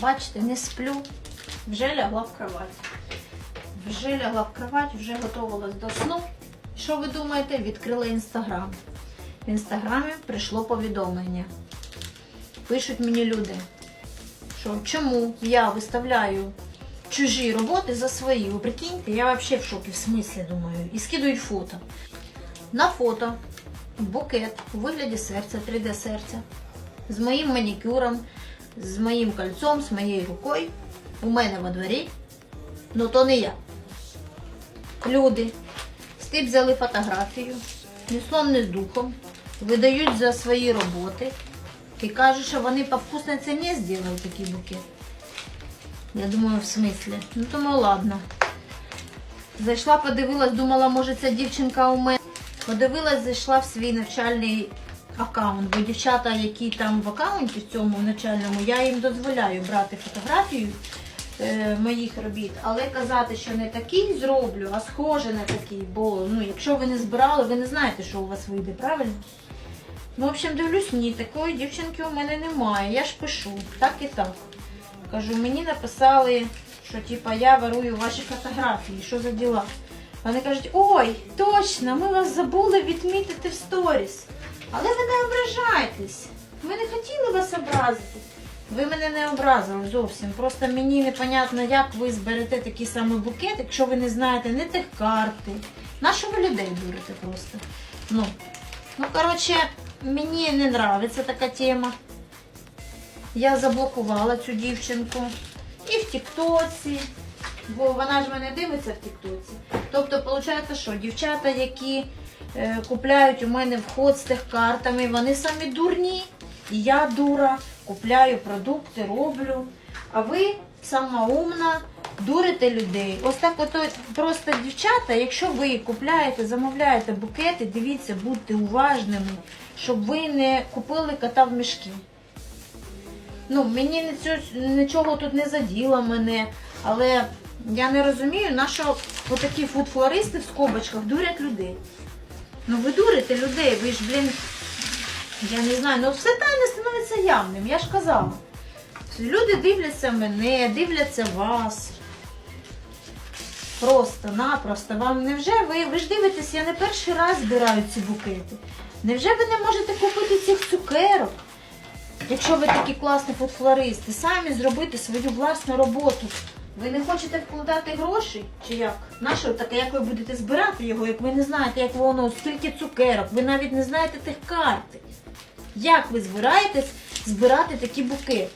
Бачите, не сплю. Вже лягла в кровать. Вже лягла в кровать, вже готувалась до сну. Що ви думаєте? Відкрила інстаграм. В інстаграмі прийшло повідомлення. Пишуть мені люди, що чому я виставляю чужі роботи за свої. Ви прикиньте, я взагалі в шокі, в смислі думаю. І скидують фото. На фото букет у вигляді серця, 3D серця, з моїм манікюром, з моїм кольцом, з моєю рукою. У мене во дворі. Ну то не я. Люди з тим взяли фотографію, ні сном, ні з духом, видають за свої роботи і кажуть, що вони по вкусній ціні зробили такий букет. Я думаю, в смислі. Ну думаю, ладно. Зайшла, подивилась, думала, може ця дівчинка у мене. Подивилась, зайшла в свій навчальний аккаунт, бо дівчата, які там в аккаунті в цьому навчальному, я їм дозволяю брати фотографію е, моїх робіт, але казати, що не такий зроблю, а схоже на такий, бо ну, якщо ви не збирали, ви не знаєте, що у вас вийде, правильно? Ну, в общем, дивлюсь, ні, такої дівчинки у мене немає. Я ж пишу, так і так. Кажу, мені написали, що типа я варую ваші фотографії, що за діла. Вони кажуть, ой, точно, ми вас забули відмітити в сторіс. Але ви не ображайтесь. Ми не хотіли вас образити. Ви мене не образили зовсім. Просто мені непонятно, як ви зберете такий самий букет, якщо ви не знаєте ні тих карти. На що ви людей дурите просто? Ну, ну коротше, мені не подобається така тема. Я заблокувала цю дівчинку і в Тіктоці, бо вона ж мене дивиться в Тіктоці. Тобто, виходить, що дівчата, які купляють у мене вход з тих картами, вони самі дурні. І я дура, купляю продукти, роблю. А ви сама умна, дурите людей. Ось так ото просто дівчата, якщо ви купляєте, замовляєте букети, дивіться, будьте уважними, щоб ви не купили кота в мішки. Ну, мені нічого, нічого тут не заділо мене, але я не розумію, на що отакі фудфлористи в скобочках дурять людей. Ну ви дурите людей, ви ж, блін, я не знаю, ну все тайне становиться явним, я ж казала. Люди дивляться мене, дивляться вас. Просто-напросто. Вам невже ви, ви ж дивитесь, я не перший раз збираю ці букети. Невже ви не можете купити цих цукерок? Якщо ви такі класні фотофлористи, самі зробити свою власну роботу. Ви не хочете вкладати гроші? Чи як? На що таке, як ви будете збирати його, як ви не знаєте, як воно, скільки цукерок, ви навіть не знаєте тих карт. Як ви збираєтесь збирати такі букети?